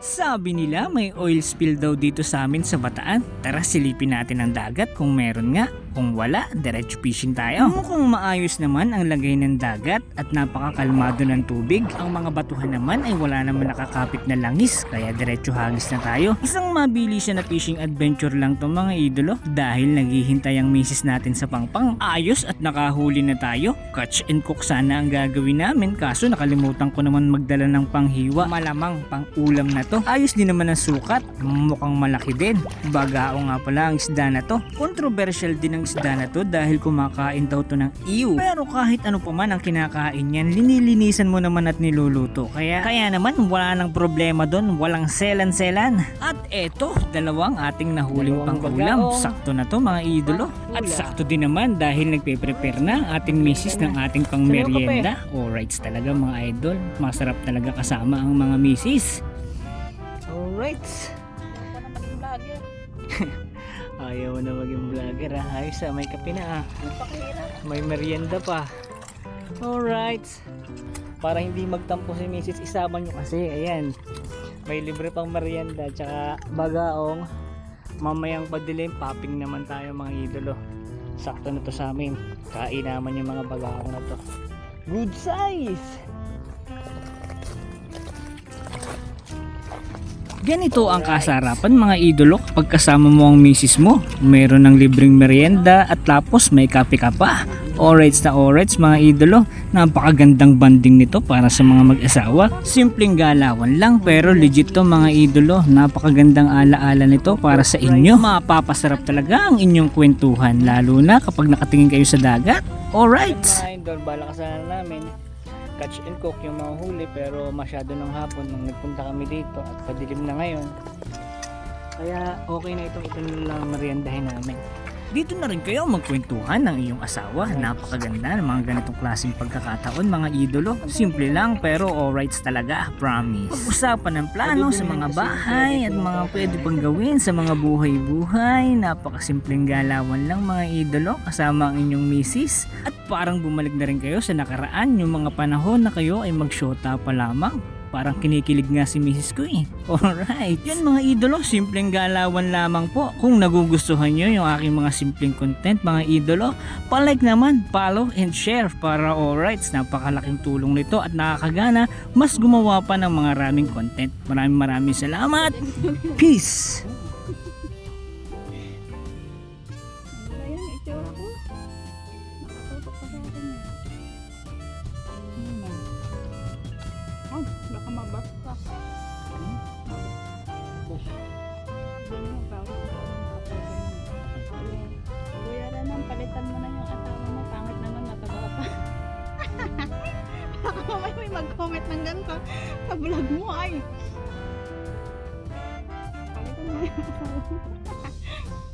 Sabi nila may oil spill daw dito sa amin sa Bataan. Tara silipin natin ang dagat kung meron nga. Kung wala, diretso fishing tayo. Mukhang maayos naman ang lagay ng dagat at napakakalmado ng tubig. Ang mga batuhan naman ay wala naman nakakapit na langis kaya diretso hagis na tayo. Isang mabilis na fishing adventure lang to mga idolo dahil naghihintay ang misis natin sa pangpang. Ayos at nakahuli na tayo. Catch and cook sana ang gagawin namin kaso nakalimutan ko naman magdala ng panghiwa. Malamang pang ulam na to. Ayos din naman ang sukat. Mukhang malaki din. Bagao nga pala ang isda na to. Controversial din ang isda na to dahil kumakain daw to ng ew. Pero kahit ano pa man ang kinakain yan, linilinisan mo naman at niluluto. Kaya kaya naman wala nang problema doon. Walang selan-selan. At eto, dalawang ating nahuling bagaong. Sakto na to mga idolo. At sakto din naman dahil nagpe-prepare na ating misis ng ating pang merienda. Alright talaga mga idol. Masarap talaga kasama ang mga misis. Alright. Ayaw na maging vlogger ha. Ayos ah, may kape na ah. May merienda pa. Alright. Para hindi magtampo si Mrs. Isama nyo kasi. Ayan. May libre pang merienda. Tsaka bagaong. Mamayang padilim. Popping naman tayo mga idolo. Sakto na to sa amin. Kain naman yung mga bagaong na to. Good size! Ganito ang kasarapan mga idolo kapag kasama mo ang misis mo. Meron ng libreng merienda at tapos may kape ka pa. Alrights na alrights mga idolo. Napakagandang banding nito para sa mga mag-asawa. Simpleng galawan lang pero legit to mga idolo. Napakagandang alaala nito para sa inyo. Mapapasarap talaga ang inyong kwentuhan lalo na kapag nakatingin kayo sa dagat. Alright! Mga idol, bala kasalanan namin catch and cook yung mga huli pero masyado ng hapon nung nagpunta kami dito at padilim na ngayon. Kaya okay na itong ito lang meriendahin namin dito na rin kayo magkwentuhan ng iyong asawa. Napakaganda ng mga ganitong klaseng pagkakataon mga idolo. Simple lang pero alrights talaga promise. Pag-usapan ng plano sa mga bahay at mga pwede pang gawin sa mga buhay-buhay. Napakasimpleng galawan lang mga idolo. Kasama ang inyong misis. At parang bumalik na rin kayo sa nakaraan. Yung mga panahon na kayo ay magsyota pa lamang. Parang kinikilig nga si Mrs. ko eh. Alright. Yan mga idolo, simpleng galawan lamang po. Kung nagugustuhan nyo yung aking mga simpleng content mga idolo, palike naman, follow and share para alright. Napakalaking tulong nito at nakakagana mas gumawa pa ng mga raming content. Maraming maraming salamat. Peace! Palitan mo na yung asawa mo. Pangit naman, mataba pa. Baka mamaya may mag-comment ng ganito sa vlog mo ay. Palitan mo na yung asawa mo.